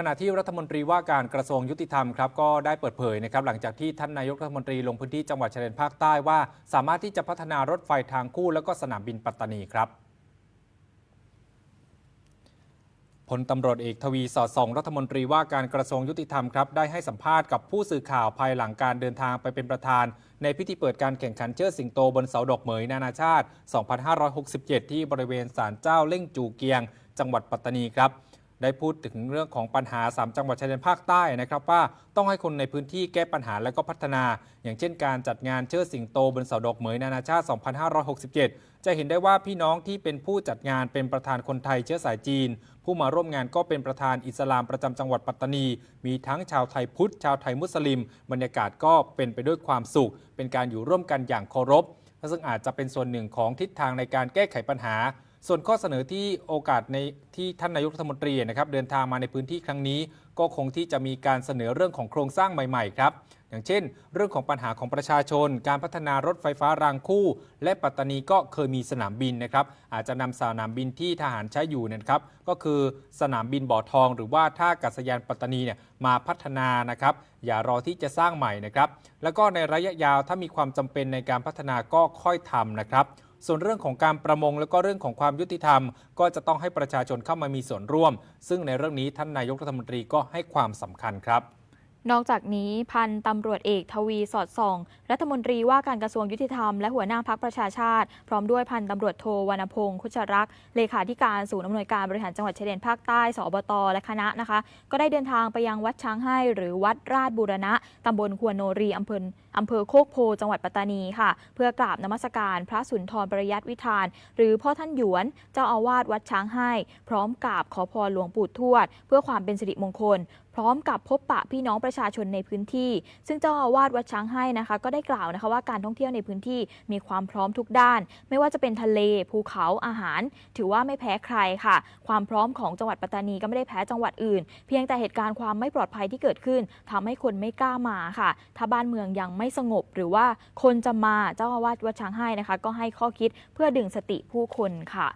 ขณะที่รัฐมนตรีว่าการกระทรวงยุติธรรมครับก็ได้เปิดเผยนะครับหลังจากที่ท่านนายกรัฐมนตรีลงพื้นที่จังหวัดชายแดนภาคใต้ว่า สามารถที่จะพัฒนารถไฟทางคู่ แล้วก็สนามบินปัตตานีครับพลตำรวจเอกทวีสอดส่องรัฐมนตรีว่าการกระทรวงยุติธรรมครับได้ให้สัมภาษณ์กับผู้สื่อข่าวภายหลังการเดินทางไปเป็นประธาน ในพิธีเปิดการแข่งขันเชิดสิงโตบนเสาดอกเหมยนานาชาติ 2567 ที่บริเวณศาลเจ้าเล่งจูเกียง จังหวัดปัตตานีครับ ได้พูดถึงเรื่องของปัญหา 3 จังหวัดชายแดนภาคใต้นะครับว่าต้องให้คนในพื้นที่แก้ปัญหาและก็พัฒนา อย่างเช่นการจัดงานเชิดสิงโตบนเสาดอกเหมยนานาชาติ 2567 จะเห็นได้ว่าพี่น้องที่เป็นผู้จัดงานเป็นประธานคนไทยเชื้อสายจีน ผู้มาร่วมงานก็เป็นประธานอิสลามประจำจังหวัดปัตตานี มีทั้งชาวไทยพุทธ ชาวไทยมุสลิม บรรยากาศก็เป็นไปด้วยความสุข เป็นการอยู่ร่วมกันอย่างเคารพซึ่งอาจจะเป็นส่วนหนึ่งของทิศทางในการแก้ไขปัญหา ส่วนข้อเสนอที่โอกาสในที่ท่านนายกรัฐมนตรีนะครับเดินทางมาในพื้นที่ครั้งนี้ ก็คงที่จะมีการเสนอเรื่องของโครงสร้างใหม่ๆครับอย่างเช่น เรื่องของปัญหาของประชาชน การพัฒนารถไฟฟ้ารางคู่ และปัตตานีก็เคยมีสนามบินนะครับอาจจะนำสนามบินที่ทหารใช้อยู่เนะครับก็คือสนามบินบ่อทอง หรือว่าท่าอากาศยานปัตตานีเนี่ยมาพัฒนานะครับอย่ารอที่จะสร้างใหม่นะครับแล้วก็ในระยะยาวถ้ามีความจำเป็นในการพัฒนาก็ค่อยทำนะครับ ส่วนเรื่องของการประมงและก็เรื่องของความยุติธรรม ก็จะต้องให้ประชาชนเข้ามามีส่วนร่วม ซึ่งในเรื่องนี้ท่านนายกรัฐมนตรีก็ให้ความสำคัญครับ นอกจากนี้พันตำรวจเอกทวีสอดส่อง รัฐมนตรีว่าการกระทรวงยุติธรรมและหัวหน้าพักประชาชาติ พร้อมด้วยพันตำรวจโทวรรณพงศ์คุชรักษ์เลขาธิการศูนย์อำนวยการบริหารจังหวัดชายแดนภาคใต้สอบตและคณะนะคะ ก็ได้เดินทางไปยังวัดช้างให้หรือวัดราชบูรณะตำบลควนโนรีอำเภออำเภอโคกโพจังหวัดปัตตานีค่ะ เพื่อกราบนมัสการพระสุนทรปริยัติวิธาน หรือพ่อท่านหยวน เจ้าอาวาสวัดช้างให้ พร้อมกราบขอพรหลวงปู่ทวด เพื่อความเป็นสิริมงคล ร้อมกับพบปะพี่น้องประชาชนในพื้นที่ ซึ่งเจ้าอาวาสวัดช้างให้นะคะ ก็ได้กล่าวนะคะว่าการท่องเที่ยวในพื้นที่มีความพร้อมทุกด้าน ไม่ว่าจะเป็นทะเลภูเขาอาหาร ถือว่าไม่แพ้ใครค่ะ ความพร้อมของจังหวัดปัตตานีก็ไม่ได้แพ้จังหวัดอื่น เพียงแต่เหตุการณ์ความไม่ปลอดภัยที่เกิดขึ้นทำให้คนไม่กล้ามาค่ะ ถ้าบ้านเมืองยังไม่สงบ หรือว่าคนจะมาเจ้าอาวาสวัดช้างให้นะคะ ก็ให้ข้อคิดเพื่อดึงสติผู้คนค่ะ